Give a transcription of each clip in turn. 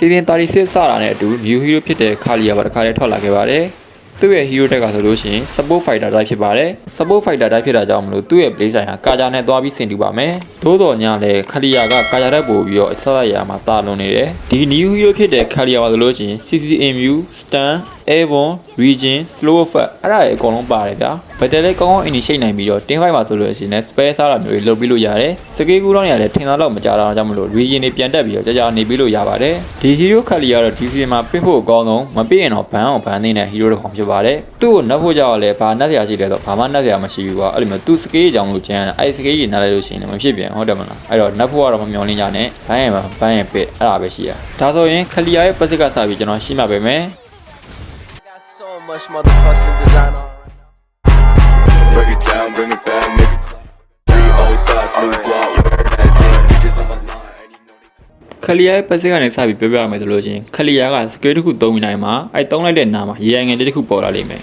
season 36စတာနဲ့အတူ new hero ဖြစ်တဲ့ခါလီယာပါတစ်ခါတည်းထွက်လာခဲ့ပါတယ်သူ့ရဲ့ hero တက်ကဆိုလို့ရှိရင် support fighter တိုက်ဖြစ်ပါတယ် support fighter တိုက်ဖြစ်တာကြောင့်မလို့သူ့ရဲ့ play ဆိုင်ဟာကာဂျာနဲ့သွားပြီးဆင်တူပါမယ်သို့တော်ညာလည်းခါလီယာကကာဂျာတက်ပို့ပြီးတော့အဆက်အရာမှာတာလွန်နေတယ်ဒီ new hero ဖြစ်တဲ့ခါလီယာပါဆိုလို့ရှိရင် CCMU stun airborne region slow effect အဲ့ဒါတွေအကုန်လုံးပါတယ်ဗျာဘယ်တယ်လဲကောင်းကောင်း initiate နိုင်ပြီးတော့တင်ဖိုက်ပါဆိုလို့ရှိရင်လည်း spare စားတာမျိုးတွေလုပ်ပြီးလို့ရတယ်စကေးကူတော့နေရတယ်ထင်သာတော့မကြတာကြောင့်မလို့ region တွေပြန်တက်ပြီးတော့ကြာကြာနေပြီးလို့ရပါတယ်ဒီ hero ခက်လီကတော့ဒီ season မှာပြစ်ဖို့အကောင်းဆုံးမပြည့်ရင်တော့ဘန်အောင်ဘန်နေတဲ့ hero တစ်ကောင်ဖြစ်ပါတယ်သူ့ကိုနှက်ဖို့ကြောက်လဲဘာနှက်စရာရှိလဲဆိုဘာမှနှက်စရာမရှိဘူးကွာအဲ့လိုမျိုးသူစကေးအကြောင်းလို့ကျန်တယ်အဲ့စကေးကြီးနှက်လိုက်လို့ရှိရင်လည်းမဖြစ်ပြန်ဟုတ်တယ်မလားအဲ့တော့နှက်ဖို့ကတော့မမျောလင်းကြနဲ့ဘန်ရင်ဘန်ရင်ပစ်အဲ့ဒါပဲရှိရဒါဆိုရင်ခလီယာရဲ့ပတ်စစ်ကစပြီးကျွန်တော်ရှင်းပြပေးမယ် Got so much motherfucking design on. Break it down, bring it back, make it clap. Three old thoughts, new guap, word that damn bitches on my line. And you know they ခလီယာရဲ့ပတ်စစ်ကနေစပြီးပြောပြရမယ်ဆိုလို့ချင်းခလီယာကစကေးတစ်ခုသုံးမိနိုင်မှာအဲသုံးလိုက်တဲ့နာမှာရေရငယ်လေးတစ်ခုပေါ်လာလိမ့်မယ်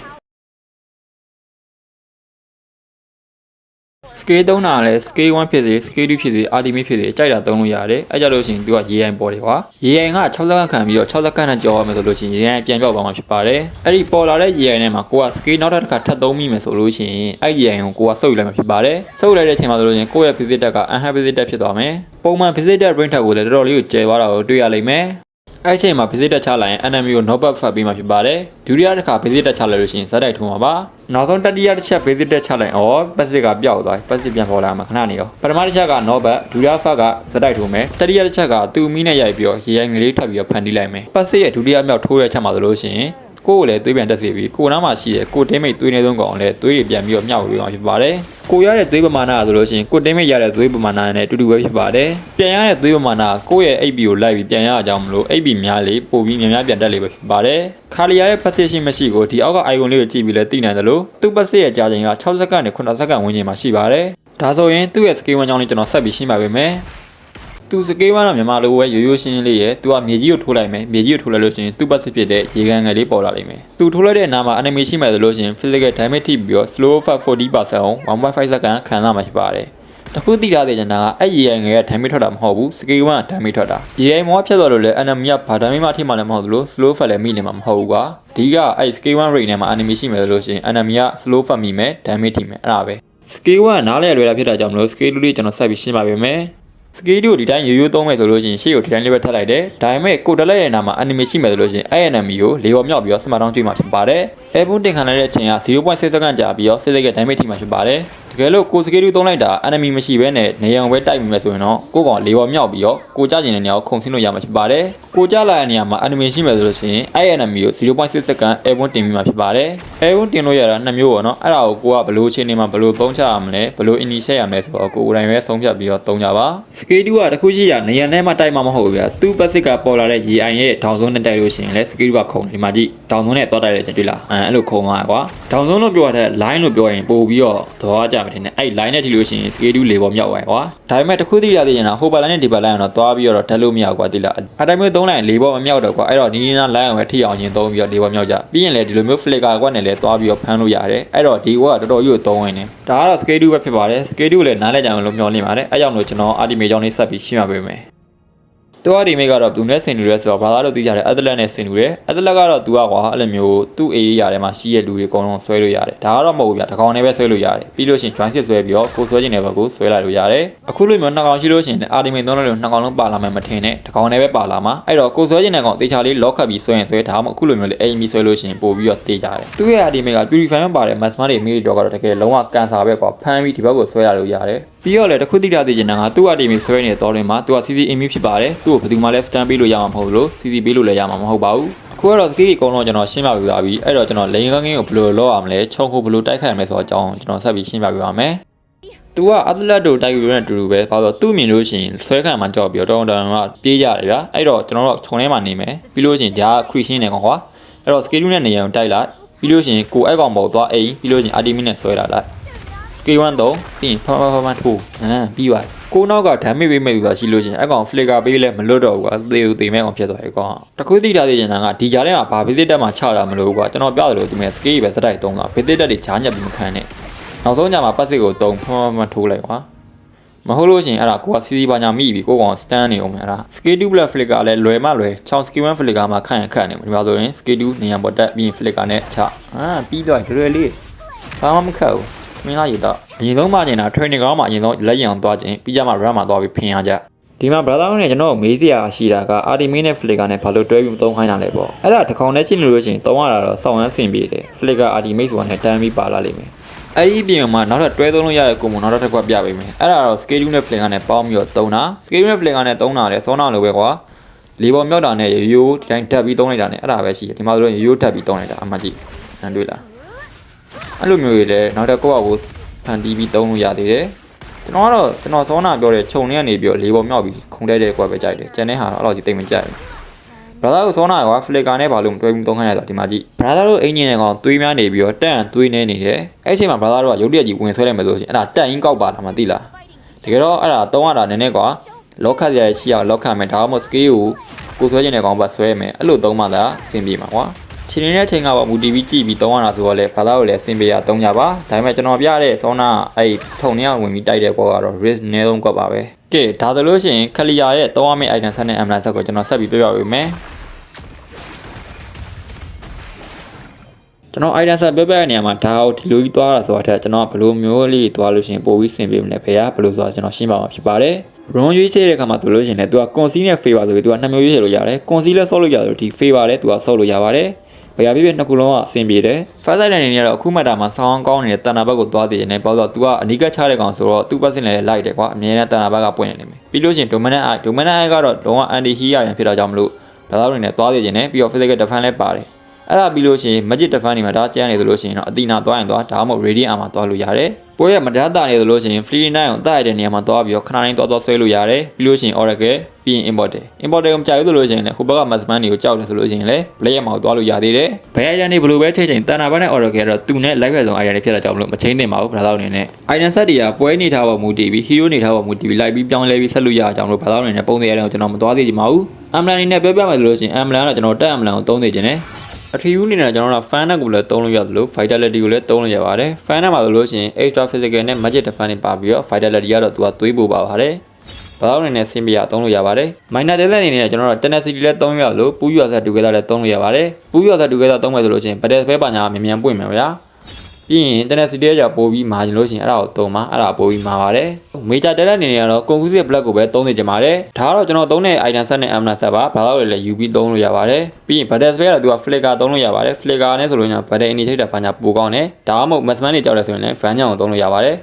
စကေးသုံးတာလည်းစကေး1ဖြစ်စေစကေး2ဖြစ်စေအာတီမီဖြစ်စေကြိုက်တာသုံးလို့ရတယ်အဲကြလို့ရှိရင်သူကရေရင်ပေါ်တယ်ကွာရေရင်က6စက္ကန့်ခံပြီးတော့6စက္ကန့်နဲ့ကြော်ရမယ်ဆိုလို့ရှိရင်ရေရင်ပြန်ပြောက်သွားမှာဖြစ်ပါတယ်အဲ့ဒီပေါ်လာတဲ့ရေရင်ထဲမှာကိုကစကေးနောက်တစ်ခါထပ်သုံးမိမယ်ဆိုလို့ရှိရင်အဲ့ဒီရေရင်ကိုကိုကဆုပ်ယူလိုက်မှာဖြစ်ပါတယ်ဆုပ်လိုက်တဲ့အချိန်မှာဆိုလို့ရှိရင်ကိုယ့်ရဲ့ visit တက်ကအန်ဟန် visit တက်ဖြစ်သွားမယ်ပုံမှန် visit တက် print ထက်ကိုလည်းတော်တော်လေးကိုကျယ်သွားတာကိုတွေ့ရလိမ့်မယ် အဲ့အချိန်မှာ visit တက်ချလိုက်ရင် enemy ကို knock back ဖတ်ပြီးမှဖြစ်ပါတယ်ဒုတိယတစ်ခါ visit တက်ချလိုက်လို့ရှိရင်ဇက်တိုက်ထုံးပါပါနောက်ဆုံးတတိယတစ်ချက် visit တက်ချလိုက်ဩ passive ကပျောက်သွားပြီ passive ပြန်ပေါ်လာမှာခဏနေရောပထမတစ်ချက်က knock back ဒုတိယဖတ်ကဇက်တိုက်ထုံးမယ်တတိယတစ်ချက်ကသူ့မိနဲ့ရိုက်ပြီးတော့ရေရိုက်ငလေးထပ်ပြီးတော့ဖန်တီးလိုက်မယ် passive ရဲ့ဒုတိယမြောက်ထိုးရချက်မှာဆိုလို့ရှိရင် ကိုယ်ကိုလည်းသွေးပြန်တက်စေပြီးကိုယ်နားမှာရှိတဲ့ကိုတင်းမိတ်သွေးနေဆုံးကောင်လည်းသွေးတွေပြန်ပြီးတော့မျှဝေသွားဖြစ်ပါတယ်ကိုရတဲ့သွေးပမာဏဆိုလို့ရှိရင်ကိုတင်းမိတ်ရတဲ့သွေးပမာဏနဲ့အတူတူပဲဖြစ်ပါတယ်ပြန်ရတဲ့သွေးပမာဏကိုယ့်ရဲ့ AB ကိုလိုက်ပြီးပြန်ရအောင်မလို့ AB များလေပို့ပြီးများများပြန်တက်လေပဲဖြစ်ပါတယ်ခါလီယာရဲ့ position မရှိကိုဒီအောက်က icon လေးကိုကြည့်ပြီးလဲသိနိုင်တယ်လို့သူ့ passive ရဲ့ကြာချိန်က6စက္ကန့်နဲ့9စက္ကန့်ဝန်းကျင်မှာရှိပါတယ်ဒါဆိုရင်သူ့ရဲ့ scale 1ကြောင်းလေးကျွန်တော်ဆက်ပြီးရှင်းပါပေးမယ် သူစကေးဝါတော့မြန်မာလိုပဲရိုးရိုးရှင်းရှင်းလေးရယ်သူကမြေကြီးကိုထိုးလိုက်မယ်မြေကြီးကိုထိုးလိုက်လို့ရှိရင်သူ့ပတ်စစ်ဖြစ်တဲ့ရေကန်ငယ်လေးပေါ်လာလိမ့်မယ်သူထိုးလိုက်တဲ့နာမှာ animation မဲ့ဆိုလို့ရှိရင် physical damage ထိပြီးတော့ slow fat 40%အောင်1.5 second ခံစားမှာဖြစ်ပါတယ်တခုသိထားတဲ့ကျန်တာကအဲ့ရေကန်ငယ်က damage ထွက်တာမဟုတ်ဘူးစကေးဝါက damage ထွက်တာရေကန်မောဖြတ်သွားလို့လည်း enemy ကဘာ damage မှထိမှလည်းမဟုတ်ဘူးလို့ slow fat လည်းမိနေမှာမဟုတ်ဘူးကွာဒီကအဲ့ scale 1 rate နဲ့မှာ animation မဲ့ဆိုလို့ရှိရင် enemy က slow fat မိမယ် damage ထိမယ်အဲ့ဒါပဲ scale 1ကနားလဲလွယ်တာဖြစ်တာကြောင့်မလို့ scale 2လေးကျွန်တော်ဆက်ပြီးရှင်းပါပေးမယ် စကေးတို့ဒီတိုင်းရိုးရိုးသုံးမယ်ဆိုလို့ရှိရင်ရှေ့ကိုဒီတိုင်းလေးပဲထပ်လိုက်တယ်ဒါပေမဲ့ကိုတက်လိုက်တဲ့နာမှာ animation ရှိမယ်ဆိုလို့ရှိရင်အဲ့ enemy ကိုလေပေါ်မြောက်ပြီးတော့ smart down ကျွေးမှာဖြစ်ပါတယ် airborne တင်ခံလိုက်တဲ့အချိန်က0.6စက္ကန့်ကြာပြီးတော့ physical damage ထိမှာဖြစ်ပါတယ်တ ကယ်လို့ကိုစကေးတို့သုံးလိုက်တာ enemy မရှိဘဲနဲ့နေအောင်ပဲတိုက်မိမယ်ဆိုရင်တော့ကိုကောင်လေပေါ်မြောက်ပြီးတော့ကိုကြကျင်တဲ့နေရာကိုခုန်ဆင်းလို့ရမှာဖြစ်ပါတယ်ကိုကြလာတဲ့နေရာမှာ animation ရှိမယ်ဆိုလို့ရှိရင်အဲ့ enemy ကို0.6စက္ကန့် airborne တင်ပြီးမှာဖြစ်ပါတယ် airborne တင်လို့ရတာနှစ်မျိုးပေါ့နော်အဲ့ဒါကိုကိုကဘယ်လိုအခြေအနေမှာဘယ်လိုသုံးချရမလဲဘယ်လို initiate ရမလဲဆိုတော့ကိုယ်တိုင်ပဲဆုံးဖြတ်ပြီးတော့သုံးကြပါ scale 2ကတခုရှိရနေရနဲ့မှတိုက်မှာမဟုတ်ဘူးဗျာသူ့ basic ကပေါ်လာတဲ့ရေအိုင်ရဲ့ဒေါင်ဆုံးနဲ့တိုက်လို့ရှိရင်လည်း scale 2ကခုံတယ်ဒီမှာကြည့်ဒေါင်ဆုံးနဲ့တော့တိုက်ရတဲ့တွေ့လားအဲအဲ့လိုခုံသွားကွာဒေါင်ဆုံးလို့ပြောရတဲ့ line လို့ပြောရင်ပို့ပြီးတော့သဘောကျမယ်ထင်တယ်အဲ့ line နဲ့ထိလို့ရှိရင် scale 2လေပေါ်မြောက်သွားကွာဒါပေမဲ့တခုသိရသေးရင်တော့ဟိုဘက် line နဲ့ဒီဘက် line ကတော့သွားပြီးတော့ဓာတ်လို့မရကွာသိလားအတိုင်းမျိုးသုံးလိုက်ရင်လေပေါ်မမြောက်တော့ကွာအဲ့တော့ဒီနီးနား line အောင်ပဲထိအောင်ရင်သုံးပြီးတော့လေပေါ်မြောက်ကြပြီးရင်လည်းဒီလိုမျိုး flicker ကွက်နဲ့လည်းသွားပြီးတော့ဖမ်းလို့ရတယ်အဲ့တော့ဒီကွာတော်တော်ကြီးကိုသုံးဝင်နေဒါကတော့ scale 2ပဲဖြစ်ပါတယ် scale 2ကိုလည်းနားလဲကြအောင်လို့မျှော်လင့်ပါတယ်အဲ့ကြောင့်လို့ကျွန်တော် ultimate ကြောင်းလေးဆက်ပြီးရှင်းပြပေးမယ် သူကဒီမိတ်ကတော့သူနဲ့ဆင်တူရဲဆိုတော့ဘာသာလို့သိကြတယ်အသလက်နဲ့ဆင်တူတယ်အသလက်ကတော့သူကကွာအဲ့လိုမျိုးသူ့ area ထဲမှာရှိတဲ့လူတွေအကုန်လုံးဆွဲလို့ရတယ်ဒါကတော့မဟုတ်ဘူးဗျတကောင်နဲ့ပဲဆွဲလို့ရတယ်ပြီးလို့ရှိရင် join စစ်ဆွဲပြီးတော့ကိုဆွဲခြင်းတဲ့ဘက်ကိုဆွဲလိုက်လို့ရတယ်အခုလိုမျိုးနှစ်ကောင်ရှိလို့ရှိရင်အာဒီမင်သုံးလို့နှစ်ကောင်လုံးပါလာမယ်မထင်နဲ့တကောင်နဲ့ပဲပါလာမှာအဲ့တော့ကိုဆွဲခြင်းတဲ့ကောင်တေချာလေး lock ခတ်ပြီးဆွဲရင်ဆွဲဒါမှမဟုတ်အခုလိုမျိုးလေ aim ဆွဲလို့ရှိရင်ပို့ပြီးတော့တေးကြတယ်သူ့ရဲ့အာဒီမင်က purify မှာပါတယ် mass mark တွေမိတော့ကတော့တကယ်လုံးဝကန်ဆာပဲကွာဖမ်းပြီးဒီဘက်ကိုဆွဲရလို့ရတယ်ပြီးတော့လည်းတစ်ခုသိတာသိချင်တာကသူ့အာဒီမင်ဆွဲနေတဲ့တော်တွင်မှာသူက CC aim ဖြစ်ပါတယ်သူ့ကိုဘယ်သူမှလည်း stand ပေးလို့ရမှာမဟုတ်ဘူးလို့ CC ပေးလို့လည်းရမှာမဟုတ်ပါဘူးအခုကတော့စကေးကြီးအကုန်လုံးကျွန်တော်ရှင်းပြပြသွားပြီအဲ့တော့ကျွန်တော်လိန်ကန်းကင်းကိုဘယ်လိုလောက်အောင်လဲချုံကိုဘယ်လိုတိုက်ခိုက်ရမလဲဆိုတော့အကြောင်းကျွန်တော်ဆက်ပြီးရှင်းပြပြပါမယ်သူကအသလက်တို့တိုက်ပြီးတဲ့အတူတူပဲဘာလို့သူ့မြင်လို့ရှိရင်ဆွဲခံမှကြောက်ပြီးတော့တောင်းတောင်းကပြေးကြတယ်ဗျာအဲ့တော့ကျွန်တော်တို့ခြုံထဲမှာနေမယ်ပြီးလို့ရှိရင်ဒါကခရစ်ရှင်းနေကောင်ကွာအဲ့တော့စကေးလူနဲ့နေရာကိုတိုက်လိုက်ပြီးလို့ရှိရင်ကိုအဲ့ကောင်ပေါ်သွားအိမ်ပြီးလို့ရှိရင်အာတီမီနဲ့ဆွဲလာလိုက် scale 1တော့ပြီးရင်ဖဖဖဖထိုးဟမ်ပြီးသွားကိုနောက်က damage ပေးမဲ့သူသာရှိလို့ရှိရင်အကောင် flicker ပေးလဲမလွတ်တော့ဘူးကွာသေဦးသေမဲ့ကောင်ဖြစ်သွားပြီကွာတခုသိတာသိချင်တာကဒီကြားထဲမှာဘာ visit တက်မှချတာမလို့ကွာကျွန်တော်ပြတယ်လို့ဒီမဲ့ scale ပဲစတိုက်သုံးတာ visit တက်တွေဂျားညက်ပြီးမခံနဲ့နောက်ဆုံးညမှာပတ်စစ်ကိုသုံးဖဖဖထိုးလိုက်ကွာမဟုတ်လို့ရှိရင်အဲ့ဒါကိုကစီစီပါညာမိပြီးကိုကောင်စတန်နေအောင်မယ်အဲ့ဒါ skate 2 black flicker လည်းလွယ်မှလွယ်ချောင်း skill 1 flicker မှာခန့်ရခန့်နေမှာဒီမှာဆိုရင် skate 2နေရာပေါ်တက်ပြီးရင် flicker နဲ့ချအာပြီးတော့လွယ်လေးဘာမှမခက်ဘူး မင်းလားရတော့အရင်ဆုံးမှကျင်တာ training ground မှာအရင်ဆုံးလက်ရအောင်သွားခြင်းပြီးကြမှာ run မှာသွားပြီးဖင်ရကြဒီမှာ brother နဲ့ကျွန်တော်မေးတရားရှိတာက Artemis နဲ့ Flicker နဲ့ဘာလို့တွဲပြီးမသုံးခိုင်းတာလဲပေါ့အဲ့ဒါတစ်ခေါက်နဲ့ရှင်းလို့လို့ရှိရင်သုံးရတာတော့စောင့်ရမ်းဆင်ပြေတယ် Flicker Artemis ဆိုတာနဲ့တန်းပြီးပါလာလိမ့်မယ်အဲ့ဒီပြင်မှာနောက်ထပ်တွဲသုံးလို့ရတဲ့ကိုမနောက်ထပ်တစ်ခွက်ပြပေးမယ်အဲ့ဒါတော့ schedule နဲ့ Flicker နဲ့ပေါင်းပြီးတော့သုံးတာ schedule နဲ့ Flicker နဲ့သုံးတာလေစောနာလိုပဲကွာလေပေါ်မြောက်တာနဲ့ရိုးရိုးဒီတိုင်းတက်ပြီးသုံးလိုက်တာနဲ့အဲ့ဒါပဲရှိတယ်ဒီမှာဆိုရင်ရိုးရိုးတက်ပြီးသုံးလိုက်တာအမှတ်ကြည့်ဟန်တွေ့လား အဲ့လိုမျိုးတွေလည်းနောက်ထပ်ကိုယ့်အကိုဖန်တီးပြီးသုံးလို့ရသေးတယ်ကျွန်တော်ကတော့ကျွန်တော်သောနာပြောတဲ့ခြုံနေကနေပြီးတော့လေးပေါ်မြောက်ပြီးခုံတဲ့တဲ့ကွက်ပဲကြိုက်တယ်ကျန်တဲ့ဟာတော့အဲ့လိုကြီးတိတ်မကြိုက်ဘူး brother ကိုသောနာက flicker နဲ့ဘာလို့မတွဲဘူးသုံးခိုင်းရဆိုတော့ဒီမှာကြည့် brother တို့အင်ဂျင်နဲ့ကောင်သွေးများနေပြီးတော့တက်အံသွေးနေနေတယ်အဲ့အချိန်မှာ brother တို့ကရုပ်တရက်ကြီးဝင်ဆွဲလိုက်မယ်ဆိုလို့ရှိရင်အဲ့ဒါတက်အင်းကောက်ပါတာမသိလားတကယ်တော့အဲ့ဒါသုံးရတာနည်းနည်းကွာလောခတ်ရရှိအောင်လောခတ်မယ်ဒါမှမဟုတ် scale ကိုကိုဆွဲခြင်းနဲ့ကောင်ပတ်ဆွဲမယ်အဲ့လိုသုံးမှသာအဆင်ပြေမှာကွာ ခြေနေတဲ့ချိန်ကပါမူတီဗီကြည့်ပြီးသုံးရတာဆိုတော့လေဘာသာကိုလည်းအဆင်ပြေရသုံးကြပါဒါပေမဲ့ကျွန်တော်ပြတဲ့ဆောနာအဲ့ထုံနေအောင်ဝင်ပြီးတိုက်တဲ့ပေါ်ကတော့ risk နည်းဆုံးကွက်ပါပဲကဲဒါဆိုလို့ရှိရင်ခလီယာရဲ့သုံးရမယ့် item ဆက်နဲ့ ambulance ဆက်ကိုကျွန်တော်ဆက်ပြီးပြပြပေးမယ်ကျွန်တော် item ဆက်ပြပြတဲ့နေရာမှာဒါကိုဒီလိုကြီးသွားတာဆိုတာထက်ကျွန်တော်ကဘယ်လိုမျိုးလေးသွားလို့ရှိရင်ပိုပြီးဆင်ပြေမလဲဖေရဘယ်လိုဆိုတာကျွန်တော်ရှင်းပါမှာဖြစ်ပါတယ် run ရွေးချယ်တဲ့အခါမှာဆိုလို့ရှိရင်လည်း तू က conceal နဲ့ favor ဆိုပြီး तू ကနှစ်မျိုးရွေးချယ်လို့ရတယ် conceal လည်းဆော့လို့ရတယ်ဒီ favor လည်း तू ကဆော့လို့ရပါတယ် ဘယ်ရဖြစ်ဖြစ်နှစ်ခုလုံးကအဆင်ပြေတယ် first line အနေနဲ့ကတော့အခုမှတ်တာမှာဆောင်းကောင်းနေတဲ့တန်တာဘက်ကိုသွားတည်နေပေါ့တော့ तू ကအနီးကပ်ချတဲ့ကောင်ဆိုတော့ तू ပတ်စင်လည်းလိုက်တယ်ကွာအမြဲတမ်းတန်တာဘက်ကပွင့်နေလိမ့်မယ်ပြီးလို့ရှိရင် dominant eye dominant eye ကတော့လုံးဝ anti heal ရရင်ဖြစ်တာကြောင့်မလို့ဒါသာတွေနဲ့သွားတည်နေပြီးတော့ physical defense လည်းပါတယ် အဲ့ဒါပြီးလို့ရှိရင် magic defense တွေမှာဒါကျန်းနေသလိုရှိရင်တော့အတိနာသွားရင်သွားဒါမှမဟုတ် radiant armor သွားလို့ရတယ်ပွဲရမဒတာနေသလိုရှိရင် free night ကိုတိုက်ရတဲ့နေရာမှာသွားပြီးတော့ခဏတိုင်းသွားသွားဆွဲလို့ရတယ်ပြီးလို့ရှိရင် oracle ပြီးရင် importer importer ကိုမကြိုက်ဘူးဆိုလို့ရှိရင်လည်းဟိုဘက်က massman တွေကိုကြောက်တယ်ဆိုလို့ရှိရင်လည်း play ရမှာသွားလို့ရသေးတယ်ဘယ် item တွေဘယ်လိုပဲချိန်ချိန်တန်တာဘက်နဲ့ oracle ကတော့သူနဲ့ live ရဆုံး item တွေဖြစ်တာကြောင့်မလို့မချိန်သင့်ပါဘူးဘာသာအနေနဲ့ item set တွေကပွဲနေထားပေါ်မူတည်ပြီး hero နေထားပေါ်မူတည်ပြီးလိုက်ပြီးပြောင်းလဲပြီးဆက်လို့ရအောင်လို့ဘာသာအနေနဲ့ပုံစံရတယ်ကျွန်တော်မသွားသေးချင်ပါဘူး amlan အနေနဲ့ပြောပြမယ်ဆိုလို့ရှိရင် amlan ကတော့ကျွန်တော်တက် amlan ကိုသုံးနေခြင်းနဲ့အ ထီးဦးနေနဲ့ကျွန်တော်တို့ fan နဲ့ကိုလည်းသုံးလို့ရသလို vitality ကိုလည်းသုံးလို့ရပါတယ် fan နဲ့မှာဆိုလို့ရှိရင် extra physical နဲ့ magic defense တွေပါပြီးတော့ vitality ကတော့သူကသွေးပို့ပါပါတယ်ဘာလို့အနေနဲ့ဆင်းပြရသုံးလို့ရပါတယ် minor talent အနေနဲ့ကျွန်တော်တို့ tenacity လည်းသုံးရလို့ပူးရဆက် together လည်းသုံးလို့ရပါတယ်ပူးရဆက် together သုံးမယ်ဆိုလို့ရှိရင် battle spell ပါညာမြန်မြန်ပွင့်မယ်ဗျာ ပြီးရင် tenacity ရဲ့ကြောင့်ပို့ပြီးမာကျင်လို့ရှိရင်အဲ့ဒါကိုသုံးပါအဲ့ဒါပို့ပြီးမာပါတယ် major talent အနေနဲ့ကတော့ conclusive black ကိုပဲသုံးနေကြပါတယ်ဒါကတော့ကျွန်တော်သုံးတဲ့ item set နဲ့ amna set ပါဘာလို့လဲလဲ UB သုံးလို့ရပါတယ်ပြီးရင် battle spell ကတော့သူက flicker သုံးလို့ရပါတယ် flicker နဲ့ဆိုလို့ညာ battle initiator ဘာညာပိုကောင်းတယ်ဒါမှမဟုတ် massman တွေကြောက်တယ်ဆိုရင်လည်း van ညောင်ကိုသုံးလို့ရပါတယ်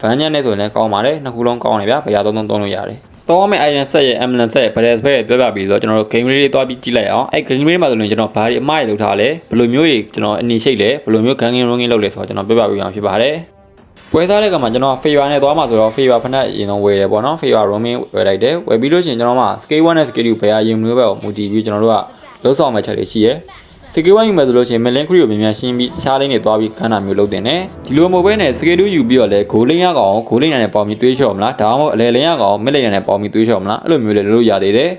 van ညောင်နဲ့ဆိုရင်လည်းကောင်းပါတယ်နှစ်ခုလုံးကောင်းတယ်ဗျာဘယ်ရသုံးသုံးသုံးလို့ရတယ် တော့မယ့် item set ရဲ့ ambulance set ရဲ့ battle spell ရဲ့ပြောပြပြီးဆိုတော့ကျွန်တော်တို့ game လေးတွေတွားပြီးကြည့်လိုက်အောင်အဲ့ game လေးမှာဆိုရင်ကျွန်တော်ဘာတွေအမှားတွေလုပ်ထားလဲဘယ်လိုမျိုးတွေကျွန်တော် initiate လဲဘယ်လိုမျိုး gang game running လုပ်လဲဆိုတော့ကျွန်တော်ပြောပြပြီးအောင်ဖြစ်ပါတယ်ပွဲစားတဲ့ကမှာကျွန်တော် favor နဲ့သွားမှာဆိုတော့ favor ဖက်နဲ့အရင်ဆုံးဝယ်တယ်ပေါ့နော် favor roaming ဝယ်လိုက်တယ်ဝယ်ပြီးလို့ရှိရင်ကျွန်တော်မှ scale 1နဲ့ scale 2ဘယ်အရင်မျိုးပဲကိုမူတည်ပြီးကျွန်တော်တို့ကလုံးဆောင်မဲ့ချက်တွေရှိရဲ scale 1ယူမယ်ဆိုလို့ရှိရင် melon crew ကိုမြန်မြန်ရှင်းပြီးရှားလေးနဲ့သွားပြီးခန်းတာမျိုးလုပ်တင်တယ်ဒီလိုမဟုတ်ဘဲနဲ့ scale 2ယူပြီးတော့လဲ goal lane ရကောင် goal lane နဲ့ပေါင်းပြီးတွေးလျှော့မလားဒါမှမဟုတ်အလဲ lane ရကောင် mid lane နဲ့ပေါင်းပြီးတွေးလျှော့မလားအဲ့လိုမျိုးလေလုပ်လို့ရသေးတယ်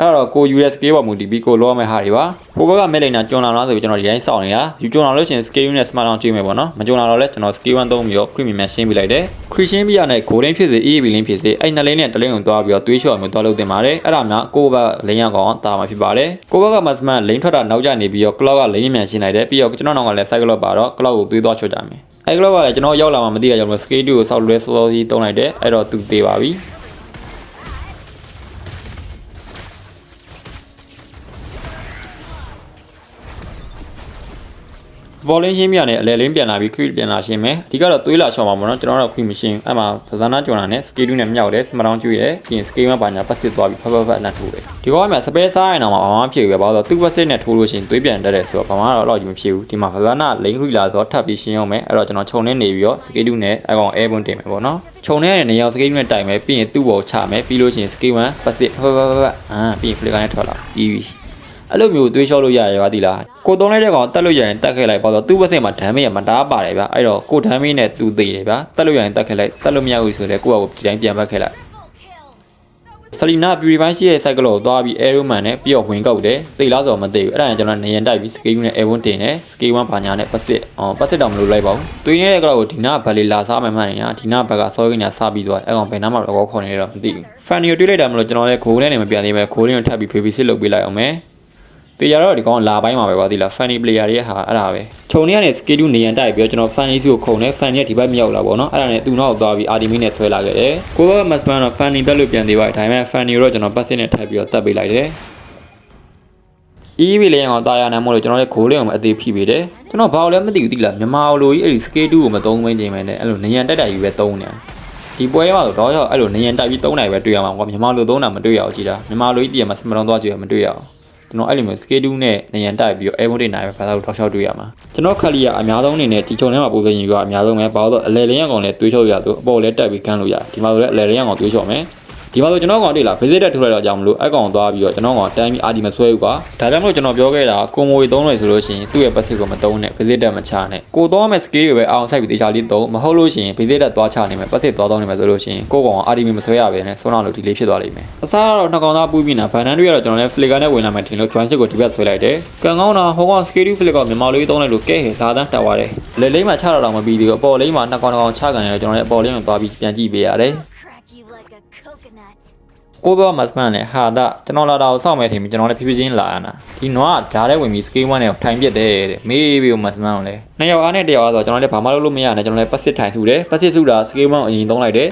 အဲ့တော့ကို US scale ပေါ်မူတည်ပြီးကိုလောရမယ့်ဟာတွေပါကိုဘက်က mid lane ကျွန်းလာလားဆိုပြီးကျွန်တော်ဒီတိုင်းစောင့်နေတာယူကျွန်းလာလို့ရှိရင် scale နဲ့ smart down ကြည့်မယ်ပေါ့နော်မကျွန်းလာတော့လဲကျွန်တော် scale 1သုံးပြီးတော့ cream မြန်ရှင်းပြလိုက်တယ် cream ရှင်းပြရတဲ့ golden ဖြစ်စေ EAB lane ဖြစ်စေအဲ့နှစ် lane နဲ့တစ် lane ကိုသွားပြီးတော့တွေးလျှော့မျိုးသွားလုပ်တင်ပါတယ်အဲ့ဒါမှကိုဘက်က lane ရကောင်တာမှာဖြစ်ပါတယ်ကိုဘက်က massman lane ထွက်တာနောက်ကျနေပြီးတော့ clock က lane မြန်ရှင်းလိုက်တယ်ပြီးတော့ကျွန်တော်နောက်ကလည်း cycle ပါတော့ clock ကိုတွေးသွားချွတ်ကြမယ်အဲ့ clock ကလည်းကျွန်တော်ရောက်လာမှမသိရကြောင် scale 2ကိုစောက်လွဲစောစောကြီးတုံးလိုက်တယ်အဲ့တော့သူသေးပါပြီ ဘောလင်းရှင်းပြနဲ့အလဲလင်းပြန်လာပြီး crit ပြန်လာရှင်းမယ်အဓိကတော့သွေးလာချောင်းပါပေါ့နော်ကျွန်တော်တို့ crit မရှင်းအဲ့မှာပဇာနာကျွန်းလာနဲ့ scale 2နဲ့မြောက်တယ်စမတောင်းကျွေးတယ်ပြီးရင် scale 1ပါညာပတ်စစ်သွားပြီးဖတ်ဖတ်ဖတ်အနက်ထိုးတယ်ဒီကောကမှစပယ်စားရင်တော့ဘာမှမဖြစ်ဘူးပဲဘာလို့လဲသူ့ပတ်စစ်နဲ့ထိုးလို့ရှိရင်သွေးပြန်တက်တယ်ဆိုတော့ဘာမှတော့တော့ကြီးမဖြစ်ဘူးဒီမှာပဇာနာ lane crit လာဆိုတော့ထပ်ပြီးရှင်းအောင်မယ်အဲ့တော့ကျွန်တော်ခြုံနေနေပြီးတော့ scale 2နဲ့အကောင် air bone တင်မယ်ပေါ့နော်ခြုံနေရတဲ့နေရာ scale 2နဲ့တိုင်မယ်ပြီးရင်သူ့ဘောချမယ်ပြီးလို့ရှိရင် scale 1ပတ်စစ်ဖတ်ဖတ်ဖတ်အာပြီးရင် flicker နဲ့ထွက်လာပြီးပြီ အဲ့လိုမျိုးသွေးလျှော့လို့ရရပါသီလားကိုသုံးလိုက်တဲ့ကောင်တက်လို့ရရင်တက်ခဲ့လိုက်ပေါ့ဆိုသူ့ဘက်စင်မှာဒမ်းမေးရမတားပါတယ်ဗျအဲ့တော့ကိုဒမ်းမေးနဲ့သူသေးတယ်ဗျတက်လို့ရရင်တက်ခဲ့လိုက်တက်လို့မရဘူးဆိုတော့ကိုယ့်အကိုဒီတိုင်းပြန်ဘက်ခဲ့လိုက်ဆလီနာပြူရီပိုင်းရှိတဲ့ cycle ကိုသွားပြီး aero man နဲ့ပြီးတော့ဝင်ကောက်တယ်သိလားဆိုတော့မသိဘူးအဲ့ဒါနဲ့ကျွန်တော်နေရန်တိုက်ပြီး scale နဲ့ air 1တင်တယ် scale 1ဘာညာနဲ့ passive အော် passive တော့မလို့လိုက်ပါဘူးတွေးနေတဲ့ကတော့ဒီနာဘက်လေးလာစားမှမှန်နေတာဒီနာဘက်ကစောရင်းညာစပြီးသွားအဲ့ကောင်ဘယ်နာမှတော့ကောခေါ်နေတော့မသိဘူး fan ကိုတွေးလိုက်တာမလို့ကျွန်တော်လည်းဂိုးနဲ့နေမပြန်သေးပဲဂိုးလေးကိုထပ်ပြီး baby sit လုပ်ပေးလိုက်အောင်မယ် တေးရတော့ဒီကောင်လာပိုင်းမှာပဲကွာဒီလား funny player တွေဟာအဲ့ဒါပဲခြုံနေရတဲ့ schedule နေရန်တိုက်ပြီးတော့ကျွန်တော် funny စီကိုခုံတယ် funny ကဒီဘက်မရောက်လာပေါ့နော်အဲ့ဒါနဲ့သူ့နောက်သွားပြီး RDM နဲ့ဆွဲလာခဲ့တယ်ကိုဘ Masman တော့ funny တက်လို့ပြန်သေးပါတယ်ဒါပေမဲ့ funny ကိုတော့ကျွန်တော် pass နဲ့ထပ်ပြီးတော့တက်ပေးလိုက်တယ် EV လေးအောင်တာယာနာမို့လို့ကျွန်တော်လည်းဂိုးလေးအောင်အသေးဖိပေးတယ်ကျွန်တော်ဘာလို့လဲမသိဘူးတိလားမြန်မာလိုကြီးအဲ့ဒီ scale 2ကိုမသုံးမင်းချိန်မယ်နဲ့အဲ့လိုနေရန်တက်တက်ကြီးပဲသုံးနေဒီပွဲမှာဆိုတော့အဲ့လိုနေရန်တက်ပြီးသုံးနိုင်ပဲတွေ့ရမှာကွာမြန်မာလိုသုံးတာမတွေ့ရအောင်ကြည်တာမြန်မာလိုကြီးတည်ရမှာစမလုံးသွားကြည့်ရမတွေ့ရအောင် ကျွန်တော်အဲ့လိုမျိုး scale 2နဲ့နေရန်တက်ပြီးတော့ air mode နိုင်ပဲဘာသာလို့ထောက်ချောက်တွေ့ရမှာကျွန်တော်ခက်လီကအများဆုံးအနေနဲ့ဒီချုံထဲမှာပုံစံကြီးကအများဆုံးပဲဘာလို့အလဲလင်းရကောင်လည်းတွေးချောက်ရသူအပေါ်လည်းတက်ပြီးကန်းလို့ရဒီမှာဆိုလည်းအလဲလင်းရကောင်တွေးချောက်မယ် ဒီမှာဆိုကျွန်တော်ကောင်တိလာ visit တက်ထုတ်လိုက်တော့ကြောင်မလို့အကောင်သွားပြီးတော့ကျွန်တော်ကောင်တန်းပြီးအာဒီမဆွဲဘူးကွာဒါကြောင့်မလို့ကျွန်တော်ပြောခဲ့တာကိုမွေသုံးလို့ဆိုလို့ရှိရင်သူ့ရဲ့ passive ကိုမသုံးနဲ့ visit တက်မချနဲ့ကိုသွားမဲ့ skill တွေပဲအောင်ဆိုင်ပြီးတေချာလေးသုံးမဟုတ်လို့ရှိရင် visit တက်သွားချနေမယ် passive သွားသုံးနေမယ်ဆိုလို့ရှိရင်ကိုကောင်အာဒီမဆွဲရပဲနဲ့ဆွမ်းအောင်လို့ဒီလေးဖြစ်သွားလိမ့်မယ်အစားကတော့နှစ်ကောင်သားပူးပြီးနာဗန်နန်တွေကတော့ကျွန်တော်လည်း flicker နဲ့ဝင်လာမယ်ထင်လို့ join shot ကိုဒီဘက်ဆွဲလိုက်တယ်ကံကောင်းတာဟိုကောင် skill flicker မြန်မာလိုသုံးလိုက်လို့ကဲဟဲလာတန်းတက်သွားတယ်လေလိမ့်မှာချတော့တော့မပြီးသေးဘူးအပေါ်လိမ့်မှာနှစ်ကောင်တစ်ကောင်ချကန်နေတော့ကျွန်တော်လည်းအပေါ်လိမ့်မှာသွားပြီးပြန်ကြည့်ပေးရတယ် ကိုဘမတ်မန်နဲ့ဟာဒကျွန်တော်လာတာကိုစောင့်မဲ့ထင်ပြီးကျွန်တော်လည်းဖြည်းဖြည်းချင်းလာရတာဒီနွားကဓာတ်ထဲဝင်ပြီး scale 1နဲ့ထိုင်ပြစ်တယ်တဲ့မေးပြီးမတ်မန်ကိုလည်းနှစ်ယောက်အားနဲ့တစ်ယောက်အားဆိုကျွန်တော်လည်းဘာမှလုပ်လို့မရနဲ့ကျွန်တော်လည်းပတ်စစ်ထိုင်စုတယ်ပတ်စစ်စုတာ scale 1အရင်သုံးလိုက်တယ်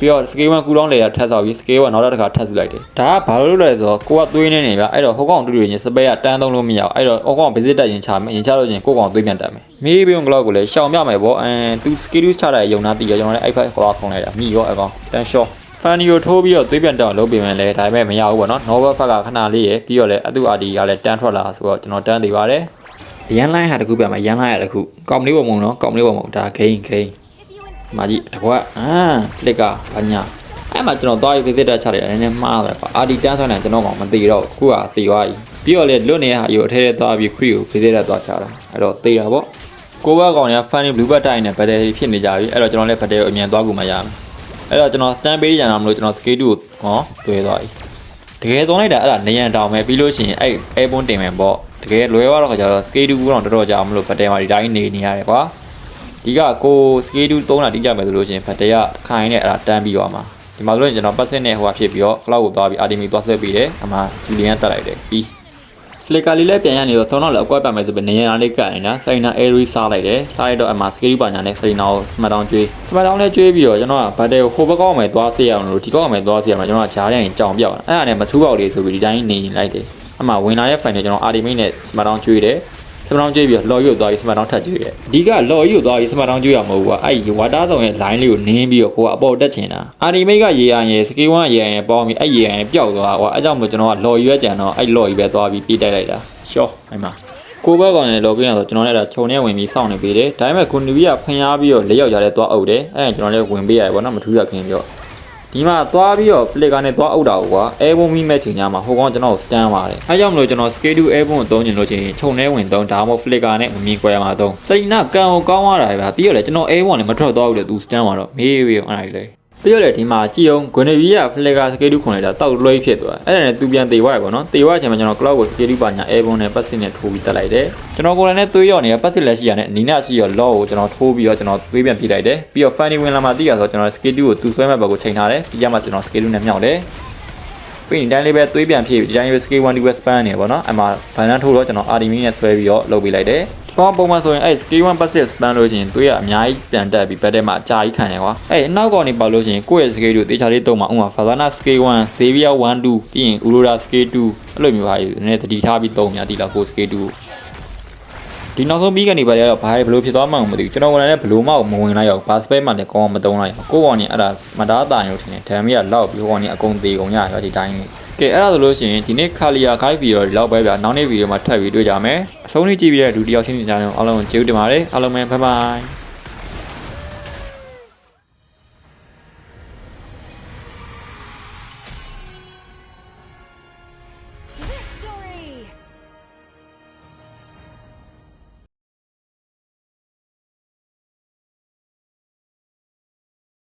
ပြီးတော့ scale 1ကူလောင်းလေတာထပ်ဆောက်ပြီး scale 1နောက်တစ်ခါထပ်စုလိုက်တယ်ဒါကဘာလို့လုပ်လဲဆိုတော့ကိုကသွေးနေနေဗျအဲ့တော့ဟိုကောင်တူတူရင်စပယ်ကတန်းသုံးလို့မရအောင်အဲ့တော့ဟိုကောင် visit တက်ရင်ချမယ်ရင်ချလို့ချင်းကိုကောင်သွေးပြန်တက်မယ်မေးပြီးကလောက်ကိုလည်းရှောင်ပြမယ်ဗောအမ်သူ scale ချတဲ့ယုံနာတီရကျွန်တော်လည်းအဲ့ဖက်ခေါ်ခေါ်လိုက်တာမိရောအကောင်တန်းရှော့ ဖန်နီကိုထိုးပြီးတော့သွေးပြန်တောင်းလုပ်ပေးမယ်လေဒါပေမဲ့မရဘူးပေါ့နော် novel ဖက်ကခဏလေးရယ်ပြီးတော့လည်းအတူအာဒီကလည်းတန်းထွက်လာဆိုတော့ကျွန်တော်တန်းသေးပါတယ်ရန်လိုင်းဟာတခုပြန်မှာရန်လိုင်းရတခုကောင်းလေးပုံမုံနော်ကောင်းလေးပုံမုံဒါ gain gain If you insist, မာကြီးတကွာအာဖလစ်ကဘာညာအဲ့မှာကျွန်တော်သွားပြီး visit တက်ချလိုက်တယ်နည်းနည်းမှားတယ်ပါအာဒီတန်းဆွမ်းတယ်ကျွန်တော်ကောင်မသိတော့ခုကသိသွားပြီပြီးတော့လေလွတ်နေတဲ့ဟာယူအထဲထဲသွားပြီး free ကို visit တက်သွားချတာအဲ့တော့သိတာပေါ့ကိုဘကောင်က funny blue button တိုင်းနဲ့ battery ဖြစ်နေကြပြီအဲ့တော့ကျွန်တော်လည်း battery ကိုအမြန်သွားကူမှရမယ် အဲ့တော့ကျွန်တော် stand ပေးကြတာမလို့ကျွန်တော် scale 2ကိုဟောတွဲသွားပြီတကယ်သုံးလိုက်တာအဲ့ဒါနေရန်တောင်ပဲပြီးလို့ရှိရင်အဲ့ airborne တင်မယ်ပေါ့တကယ်လွယ်သွားတော့ခါကျတော့ scale 2ကတော့တော်တော်ကြာမလို့ဘတ်တယ်မှာဒီတိုင်းနေနေရတယ်ကွာဒီကကို scale 2သုံးတာတိကျမယ်ဆိုလို့ရှိရင်ဘတ်တယ်ကခိုင်နဲ့အဲ့ဒါတန်းပြီးသွားမှာဒီမှာဆိုရင်ကျွန်တော်ပတ်စက်နဲ့ဟိုဟာဖြစ်ပြီးတော့ cloud ကိုသွားပြီး RDMI သွားဆက်ပြီးတယ်အမှ Julian တက်လိုက်တယ်ပြီး flicker လေးလည်းပြန်ရနေတော့သုံးတော့လည်းအကွက်ပတ်မယ်ဆိုပြီးနေရန်လေးကတ်နေတာစိုင်းနာ airy စားလိုက်တယ်စားလိုက်တော့အမှ scale ပါညာနဲ့စိုင်းနာကိုမှတ်တောင်းကျွေးမှတ်တောင်းလည်းကျွေးပြီးတော့ကျွန်တော်ကဘတ်တယ်ကိုဟိုဘက်ကောက်မယ်သွားစေရအောင်လို့ဒီကောက်မယ်သွားစေရအောင်ကျွန်တော်ကဂျားရရင်ကြောင်ပြောက်တာအဲ့ဒါနဲ့မထူးပေါက်လေးဆိုပြီးဒီတိုင်းနေလိုက်တယ်အမှဝင်လာတဲ့ file နဲ့ကျွန်တော် RDMI နဲ့မှတ်တောင်းကျွေးတယ်စ မတောင်းကျွေးပြီးတော့ log ကိုသွားပြီးစမတောင်းထပ်ကျွေးတယ်အဓိက log ကိုသွားပြီးစမတောင်းကျွေးရမဟုတ်ဘူးကွာအဲ့ဒီ water ဆောင်ရဲ့ line လေးကိုနင်းပြီးတော့ကိုကအပေါ်တက်ချင်တာ RDMI ကရေရရင် scale 1ရေရရင်ပေါင်းပြီးအဲ့ရေရရင်ပျောက်သွားကွာအဲ့ကြောင့်မို့ကျွန်တော်က log ရွက်ကြံတော့အဲ့ log ပဲသွားပြီးပြေးတိုက်လိုက်တာရှော့အဲ့မှာကိုဘက်ကောင်လည်း login ရဆိုကျွန်တော်လည်းဒါခြုံနဲ့ဝင်ပြီးစောင့်နေပေးတယ်ဒါပေမဲ့ကိုနူကြီးကဖွင့်ရပြီးတော့လေးယောက်ကြားလဲသွားအုပ်တယ်အဲ့ဒါကျွန်တော်လည်းဝင်ပေးရတယ်ဗောနော်မထူးရခင်ပြော ဒီမှာသွားပြီးတော့ flicker နဲ့သွားအုပ်တာကွာ airborne မိမဲ့ချိန်ညမှာဟိုကောင်ကျွန်တော်ကို stand ပါတယ်အဲကြောင့်မလို့ကျွန်တော် schedule airborne ကိုသုံးချင်လို့ချင်းခြုံနဲ့ဝင်သုံးဒါမှမဟုတ် flicker နဲ့မမြင်ကြရမှာသုံးစိတ်နာကံကိုကောင်းရတာပဲပြီးတော့လေကျွန်တော် airborne နဲ့မထွက်သွားဘူးလေသူ stand မှာတော့မေးပြီးအဲ့ဒါကြီးလေ ပြီးတော့လေဒီမှာကြည့်အောင်ဂွန်နဗီက flicker schedule ခွန်လိုက်တာတောက်လွှဲဖြစ်သွားအဲ့ဒါနဲ့သူပြန်တေဝါရပေါ့နော်တေဝါချိန်မှာကျွန်တော် cloud ကို schedule ပါညာ airborne နဲ့ပတ်စစ်နဲ့ထိုးပြီးတက်လိုက်တယ်ကျွန်တော်ကိုယ်တိုင်နဲ့သွေးရော့နေတဲ့ပတ်စစ်လက်ရှိရနဲ့နီနာရှိရော law ကိုကျွန်တော်ထိုးပြီးတော့ကျွန်တော်သွေးပြန်ပြလိုက်တယ်ပြီးတော့ funny ဝင်လာမှသိရဆိုတော့ကျွန်တော် schedule ကိုသူဆွဲမဲ့ဘက်ကိုချိန်ထားတယ်ပြီးကြမှာကျွန်တော် schedule နဲ့မြောက်တယ်ပြီးရင်ဒီတိုင်းလေးပဲသွေးပြန်ဖြည့်ပြီးဒီတိုင်းလေးပဲ scale 1 US span နေပေါ့နော်အမှဘန်နန်ထိုးတော့ကျွန်တော် RDMI နဲ့ဆွဲပြီးတော့လုပ်ပေးလိုက်တယ်ဒီ ကောင်ပုံမှန်ဆိုရင်အဲ့ scale 1 passive span လို့ရှိရင်သွေးကအများကြီးပြန်တက်ပြီး battle မှာအကြာကြီးခံတယ်ကွာအဲ့နောက်ကောင်နေပေါ့လို့ရှိရင်ကိုယ့်ရဲ့ scale ကိုတေချာလေးတုံးမှာဥမာ Fazana scale 1 Xavier 1 2ပြီးရင် Aurora scale 2အဲ့လိုမျိုးဟာကြီးနည်းနည်းတတိထားပြီးတုံးများဒီလောက်ကို scale 2 ဒီနောက်ဆုံးပြီးကနေပါရတော့ဘာဘလို့ဖြစ်သွားမှန်းမသိဘူးကျွန်တော်ဝင်လာတဲ့ဘလို့မှမဝင်လိုက်ရောဘာစပက်မှလည်းကောင်းမတုံးလိုက်ကိုကောင်နေအဲ့ဒါမတားတာရုံထင်တယ်ဒမ်မီကလောက်ပြီးကောင်နေအကုန်သေးကုန်ရရောဒီတိုင်းလေးကဲအဲ့ဒါဆိုလို့ရှိရင်ဒီနေ့ခါလီယာခိုင်းပြီးတော့ဒီလောက်ပဲဗျာနောက်နေ့ဗီဒီယိုမှာထပ်ပြီးတွေ့ကြမယ်အဆုံးလေးကြည့်ပြီးတဲ့ဒုတိယချင်းချင်းကြအောင်အားလုံးကျေးဇူးတင်ပါတယ်အားလုံးပဲဘိုင်ဘိုင်